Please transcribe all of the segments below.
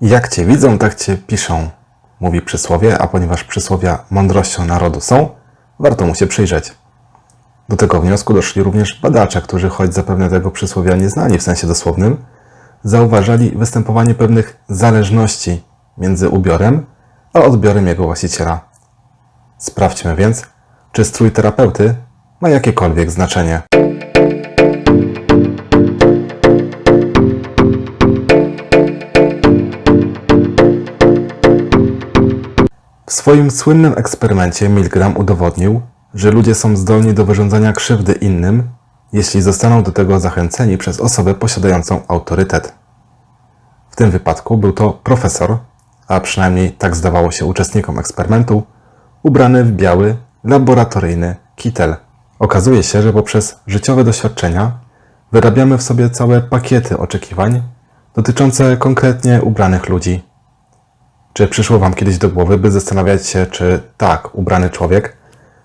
Jak cię widzą, tak cię piszą, mówi przysłowie, a ponieważ przysłowia mądrością narodu są, warto mu się przyjrzeć. Do tego wniosku doszli również badacze, którzy choć zapewne tego przysłowia nie znali w sensie dosłownym, zauważali występowanie pewnych zależności między ubiorem a odbiorem jego właściciela. Sprawdźmy więc, czy strój terapeuty ma jakiekolwiek znaczenie. W swoim słynnym eksperymencie Milgram udowodnił, że ludzie są zdolni do wyrządzania krzywdy innym, jeśli zostaną do tego zachęceni przez osobę posiadającą autorytet. W tym wypadku był to profesor, a przynajmniej tak zdawało się uczestnikom eksperymentu, ubrany w biały, laboratoryjny kitel. Okazuje się, że poprzez życiowe doświadczenia wyrabiamy w sobie całe pakiety oczekiwań dotyczące konkretnie ubranych ludzi. Czy przyszło Wam kiedyś do głowy, by zastanawiać się, czy tak, ubrany człowiek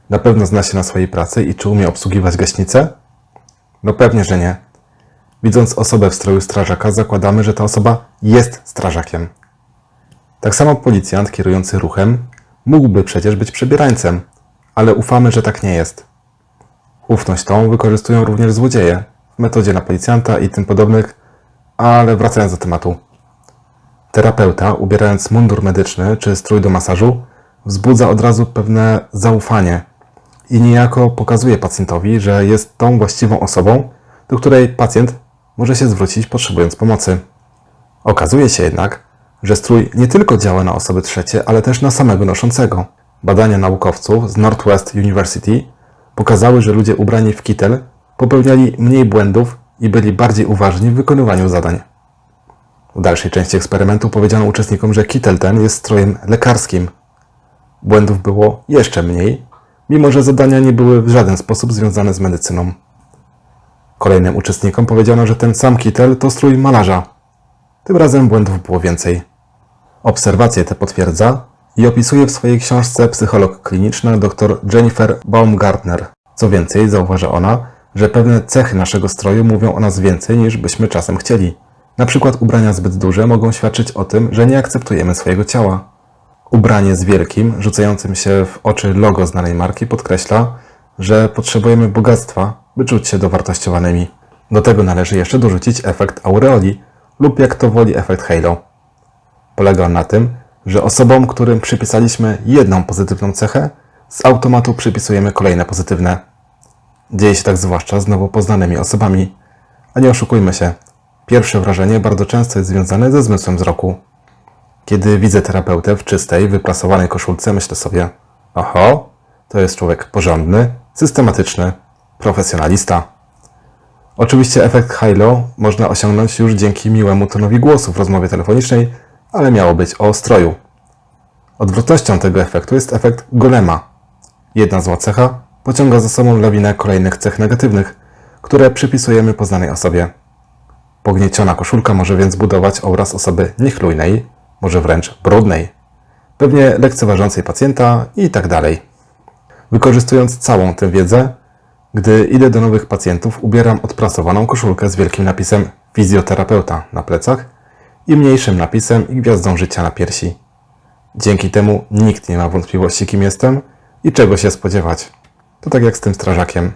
na pewno zna się na swojej pracy i czy umie obsługiwać gaśnicę? No pewnie, że nie. Widząc osobę w stroju strażaka, zakładamy, że ta osoba jest strażakiem. Tak samo policjant kierujący ruchem mógłby przecież być przebierańcem, ale ufamy, że tak nie jest. Ufność tą wykorzystują również złodzieje w metodzie na policjanta i tym podobnych, ale wracając do tematu. Terapeuta, ubierając mundur medyczny czy strój do masażu, wzbudza od razu pewne zaufanie i niejako pokazuje pacjentowi, że jest tą właściwą osobą, do której pacjent może się zwrócić potrzebując pomocy. Okazuje się jednak, że strój nie tylko działa na osoby trzecie, ale też na samego noszącego. Badania naukowców z Northwest University pokazały, że ludzie ubrani w kitel popełniali mniej błędów i byli bardziej uważni w wykonywaniu zadań. W dalszej części eksperymentu powiedziano uczestnikom, że kitel ten jest strojem lekarskim. Błędów było jeszcze mniej, mimo że zadania nie były w żaden sposób związane z medycyną. Kolejnym uczestnikom powiedziano, że ten sam kitel to strój malarza. Tym razem błędów było więcej. Obserwacje te potwierdza i opisuje w swojej książce psycholog kliniczny dr Jennifer Baumgartner. Co więcej, zauważa ona, że pewne cechy naszego stroju mówią o nas więcej niż byśmy czasem chcieli. Na przykład ubrania zbyt duże mogą świadczyć o tym, że nie akceptujemy swojego ciała. Ubranie z wielkim, rzucającym się w oczy logo znanej marki podkreśla, że potrzebujemy bogactwa, by czuć się dowartościowanymi. Do tego należy jeszcze dorzucić efekt aureoli lub jak to woli efekt halo. Polega on na tym, że osobom, którym przypisaliśmy jedną pozytywną cechę, z automatu przypisujemy kolejne pozytywne. Dzieje się tak zwłaszcza z nowo poznanymi osobami. A nie oszukujmy się, pierwsze wrażenie bardzo często jest związane ze zmysłem wzroku. Kiedy widzę terapeutę w czystej, wyprasowanej koszulce, myślę sobie: Oho, to jest człowiek porządny, systematyczny, profesjonalista. Oczywiście efekt high-low można osiągnąć już dzięki miłemu tonowi głosu w rozmowie telefonicznej, ale miało być o stroju. Odwrotnością tego efektu jest efekt golema. Jedna zła cecha pociąga za sobą lawinę kolejnych cech negatywnych, które przypisujemy poznanej osobie. Pognieciona koszulka może więc budować obraz osoby niechlujnej, może wręcz brudnej, pewnie lekceważącej pacjenta i tak dalej. Wykorzystując całą tę wiedzę, gdy idę do nowych pacjentów, ubieram odprasowaną koszulkę z wielkim napisem fizjoterapeuta na plecach i mniejszym napisem i gwiazdą życia na piersi. Dzięki temu nikt nie ma wątpliwości, kim jestem i czego się spodziewać. To tak jak z tym strażakiem.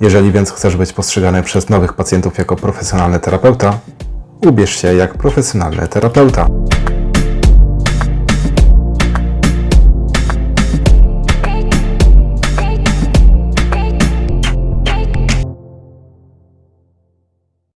Jeżeli więc chcesz być postrzegany przez nowych pacjentów jako profesjonalny terapeuta, ubierz się jak profesjonalny terapeuta.